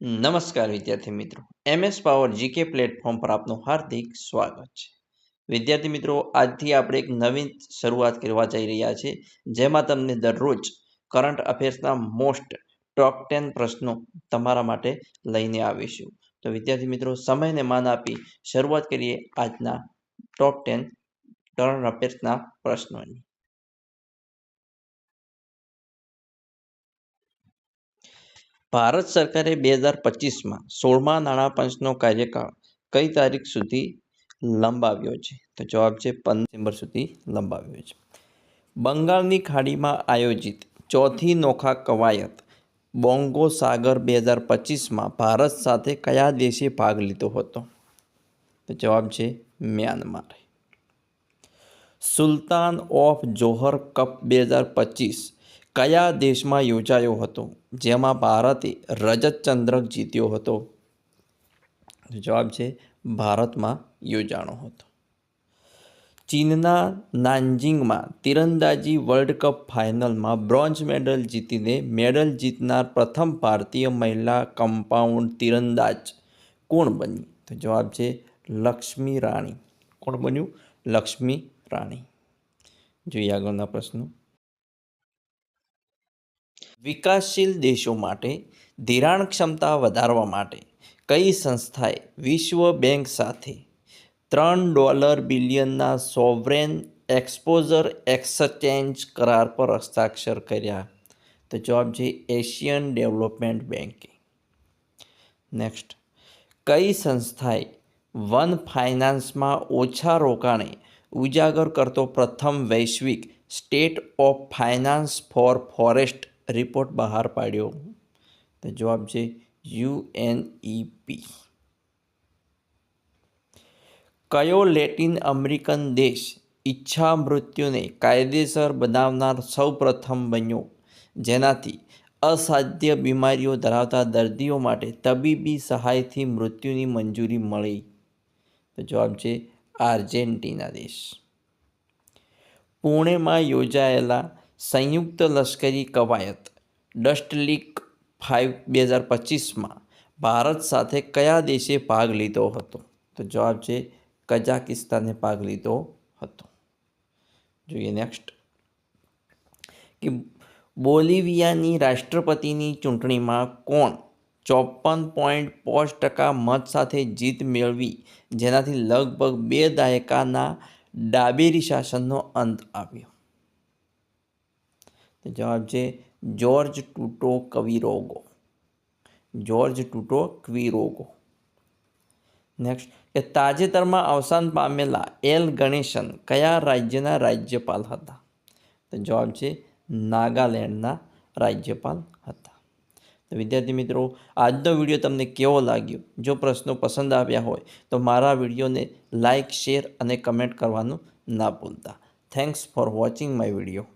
નમસ્કાર વિદ્યાર્થી મિત્રો. એમએસ પાવર જીકે પ્લેટફોર્મ પર આપનું હાર્દિક સ્વાગત છે. વિદ્યાર્થી મિત્રો, આજથી આપણે એક નવીન શરૂઆત કરવા જઈ રહ્યા છે જેમાં તમને દરરોજ કરંટ અફેર્સના મોસ્ટ ટોપ ટેન પ્રશ્નો તમારા માટે લઈને આવીશું. તો વિદ્યાર્થી મિત્રો, સમયને માન આપી શરૂઆત કરીએ આજના ટોપ ટેન કરંટ અફેર્સના પ્રશ્નોની. ભારત સરકારે બે હજાર પચીસમાં સોળમા નાણાં પંચનો કાર્યકાળ કઈ તારીખ સુધી લંબાવ્યો છે? તો જવાબ છે પંદર ડિસેમ્બર સુધી લંબાવ્યો છે. બંગાળની ખાડીમાં આયોજિત ચોથી નોખા કવાયત બોંગો સાગર બે હજાર પચીસમાં ભારત સાથે કયા દેશે ભાગ લીધો હતો? તો જવાબ છે Myanmar. Sultan of Johor cup બે હજાર પચીસ કયા દેશમાં યોજાયો હતો? જેમાં ભારતે રજત ચંદ્રક જીત્યો હતો. જવાબ છે, ભારતમાં યોજાણો હતો. ચીનના નાન્જિંગમાં તીરંદાજી વર્લ્ડ કપ ફાઇનલમાં બ્રોન્ઝ મેડલ જીતીને મેડલ જીતનાર પ્રથમ ભારતીય મહિલા કમ્પાઉન્ડ તીરંદાજ કોણ બની? તો જવાબ છે, લક્ષ્મી રાણી. કોણ બન્યું? લક્ષ્મી રાણી. જોઈએ આગળના પ્રશ્નો. વિકાસશીલ દેશો માટે, ધિરાણ ક્ષમતા વધારવા માટે કઈ સંસ્થાએ વિશ્વ બેંક સાથે ત્રણ ડોલર બિલિયનના સોવરેન એક્સપોઝર એક્સચેન્જ કરાર પર હસ્તાક્ષર કર્યા? તો જવાબ છે એશિયન ડેવલપમેન્ટ બેન્કે નેક્સ્ટ. કઈ સંસ્થાએ વન ફાઇનાન્સમાં ઓછા રોકાણે ઉજાગર કરતો પ્રથમ વૈશ્વિક state of finance for forest report બહાર પાડ્યો. તો જવાબ છે યુએનઈપી કયો લેટિન અમેરિકન દેશ ઈચ્છા મૃત્યુને કાયદેસર બનાવનાર સૌપ્રથમ બન્યો? જેનાથી અસાધ્ય બીમારીઓ ધરાવતા દર્દીઓ માટે તબીબી સહાયથી મૃત્યુની મંજૂરી મળી. તો જવાબ છે આર્જેન્ટિના દેશ. પુણેમાં યોજાયેલા સંયુક્ત લશ્કરી કવાયત, ડસ્ટ લીક ફાઇવ બે હજાર પચીસમાં ભારત સાથે કયા દેશે ભાગ લીધો હતો? તો જવાબ છે, કઝાકિસ્તાને ભાગ લીધો હતો. જોઈએ નેક્સ્ટ કે બોલિવિયાની રાષ્ટ્રપતિની ચૂંટણીમાં કોણ ચોપન પોઈન્ટ પાંચ ટકા મત સાથે જીત મેળવી, જેનાથી લગભગ બે દાયકાના ડાબેરી શાસનનો અંત આવ્યો? તો જવાબ છે George Tuto Quiroga. George Tuto Quiroga. Next કે તાજેતરમાં અવસાન પામેલા એલ ગણેશન કયા રાજ્યના રાજ્યપાલ હતા? તો જવાબ છે નાગાલેન્ડના રાજ્યપાલ હતા. તો વિદ્યાર્થી મિત્રો, આજનો વીડિયો તમને કેવો લાગ્યો? જો પ્રશ્નો પસંદ આવ્યા હોય, તો મારા વિડીયોને લાઇક શેર અને કમેન્ટ કરવાનું ના ભૂલતા. Thanks for watching my video